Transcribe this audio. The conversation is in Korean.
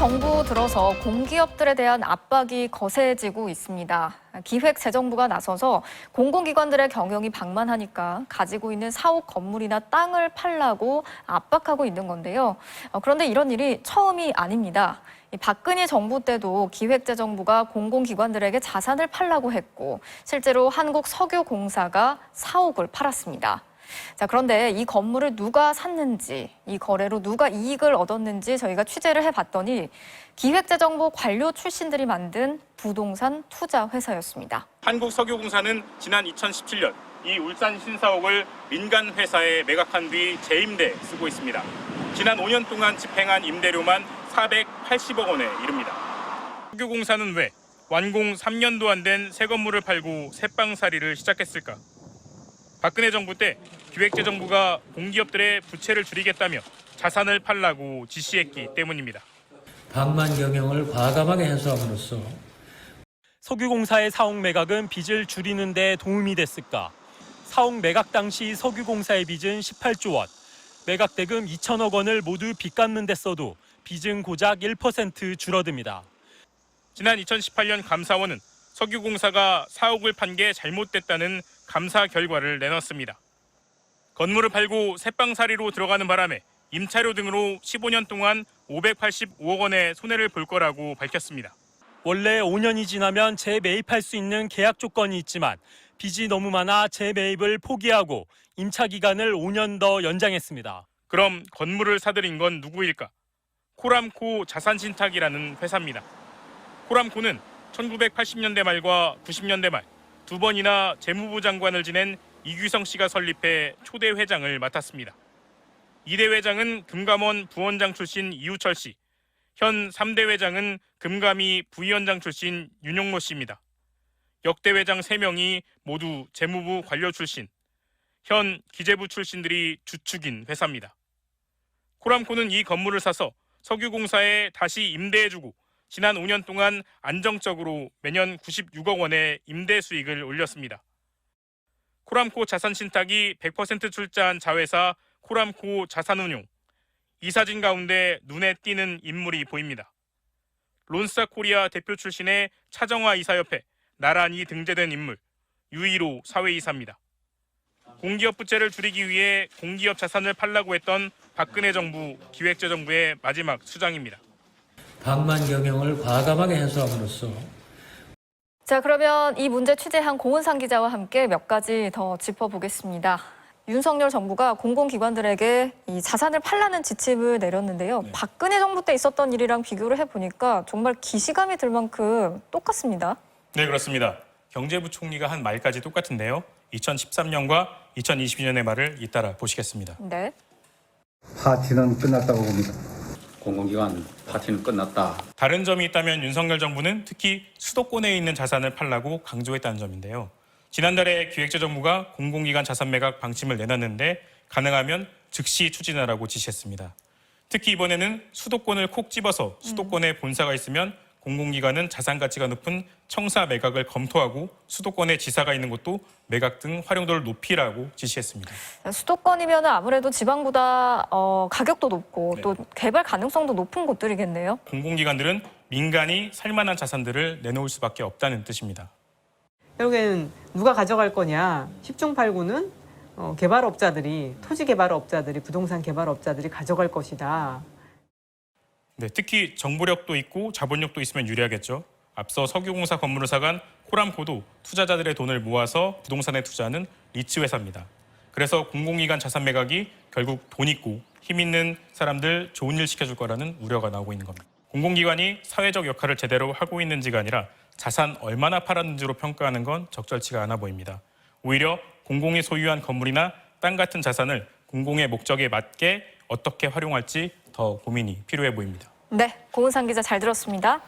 정부 들어서 공기업들에 대한 압박이 거세지고 있습니다. 기획재정부가 나서서 공공기관들의 경영이 방만하니까 가지고 있는 사옥 건물이나 땅을 팔라고 압박하고 있는 건데요. 어, 그런데 이런 일이 처음이 아닙니다. 이 박근혜 정부 때도 기획재정부가 공공기관들에게 자산을 팔라고 했고 실제로 한국석유공사가 사옥을 팔았습니다. 자, 그런데 이 건물을 누가 샀는지, 이 거래로 누가 이익을 얻었는지 저희가 취재를 해봤더니 기획재정부 관료 출신들이 만든 부동산 투자 회사였습니다. 한국석유공사는 지난 2017년 이 울산 신사옥을 민간 회사에 매각한 뒤 재임대 쓰고 있습니다. 지난 5년 동안 집행한 임대료만 480억 원에 이릅니다. 석유공사는 왜 완공 3년도 안 된 새 건물을 팔고 새빵살이를 시작했을까? 박근혜 정부 때 기획재정부가 공기업들의 부채를 줄이겠다며 자산을 팔라고 지시했기 때문입니다. 방만 경영을 과감하게 해소함으로써 석유공사의 사옥 매각은 빚을 줄이는 데 도움이 됐을까? 사옥 매각 당시 석유공사의 빚은 18조 원, 매각 대금 2천억 원을 모두 빚 갚는 데 써도 빚은 고작 1% 줄어듭니다. 지난 2018년 감사원은 석유공사가 사옥을 판 게 잘못됐다는 감사 결과를 내놨습니다. 건물을 팔고 새빵살이로 들어가는 바람에 임차료 등으로 15년 동안 585억 원의 손해를 볼 거라고 밝혔습니다. 원래 5년이 지나면 재매입할 수 있는 계약 조건이 있지만 빚이 너무 많아 재매입을 포기하고 임차 기간을 5년 더 연장했습니다. 그럼 건물을 사들인 건 누구일까? 코람코 자산신탁이라는 회사입니다. 코람코는 1980년대 말과 90년대 말 두 번이나 재무부 장관을 지낸 이규성 씨가 설립해 초대 회장을 맡았습니다. 이대 회장은 금감원 부원장 출신 이우철 씨, 현 3대 회장은 금감위 부위원장 출신 윤용로 씨입니다. 역대 회장 3명이 모두 재무부 관료 출신, 현 기재부 출신들이 주축인 회사입니다. 코람코는 이 건물을 사서 석유공사에 다시 임대해주고 지난 5년 동안 안정적으로 매년 96억 원의 임대 수익을 올렸습니다. 코람코 자산신탁이 100% 출자한 자회사 코람코 자산운용. 이 사진 가운데 눈에 띄는 인물이 보입니다. 론스타 코리아 대표 출신의 차정화 이사 옆에 나란히 등재된 인물, 유일호 사회이사입니다. 공기업 부채를 줄이기 위해 공기업 자산을 팔라고 했던 박근혜 정부 기획재정부의 마지막 수장입니다. 방만 경영을 과감하게 해소함으로써 자, 그러면 이 문제 취재한 고은상 기자와 함께 몇 가지 더 짚어보겠습니다. 윤석열 정부가 공공기관들에게 이 자산을 팔라는 지침을 내렸는데요. 박근혜 정부 때 있었던 일이랑 비교를 해보니까 정말 기시감이 들 만큼 똑같습니다. 네, 그렇습니다. 경제부총리가 한 말까지 똑같은데요. 2013년과 2022년의 말을 잇따라 보시겠습니다. 네. 파티는 끝났다고 봅니다. 공공기관 파티는 끝났다. 다른 점이 있다면 윤석열 정부는 특히 수도권에 있는 자산을 팔라고 강조했다는 점인데요. 지난달에 기획재정부가 공공기관 자산 매각 방침을 내놨는데 가능하면 즉시 추진하라고 지시했습니다. 특히 이번에는 수도권을 콕 집어서 수도권에 본사가 있으면 공공기관은 자산 가치가 높은 청사 매각을 검토하고 수도권에 지사가 있는 곳도 매각 등 활용도를 높이라고 지시했습니다. 수도권이면 아무래도 지방보다 어, 가격도 높고 네. 또 개발 가능성도 높은 곳들이겠네요. 공공기관들은 민간이 살만한 자산들을 내놓을 수밖에 없다는 뜻입니다. 결국에는 누가 가져갈 거냐 10중 8구는 어, 개발업자들이 토지 개발업자들이 부동산 개발업자들이 가져갈 것이다. 네, 특히 정보력도 있고 자본력도 있으면 유리하겠죠. 앞서 석유공사 건물을 사간 코람코도 투자자들의 돈을 모아서 부동산에 투자하는 리츠 회사입니다. 그래서 공공기관 자산 매각이 결국 돈 있고 힘 있는 사람들 좋은 일 시켜줄 거라는 우려가 나오고 있는 겁니다. 공공기관이 사회적 역할을 제대로 하고 있는지가 아니라 자산 얼마나 팔았는지로 평가하는 건 적절치가 않아 보입니다. 오히려 공공이 소유한 건물이나 땅 같은 자산을 공공의 목적에 맞게 어떻게 활용할지 더 고민이 필요해 보입니다. 네, 고은상 기자 잘 들었습니다.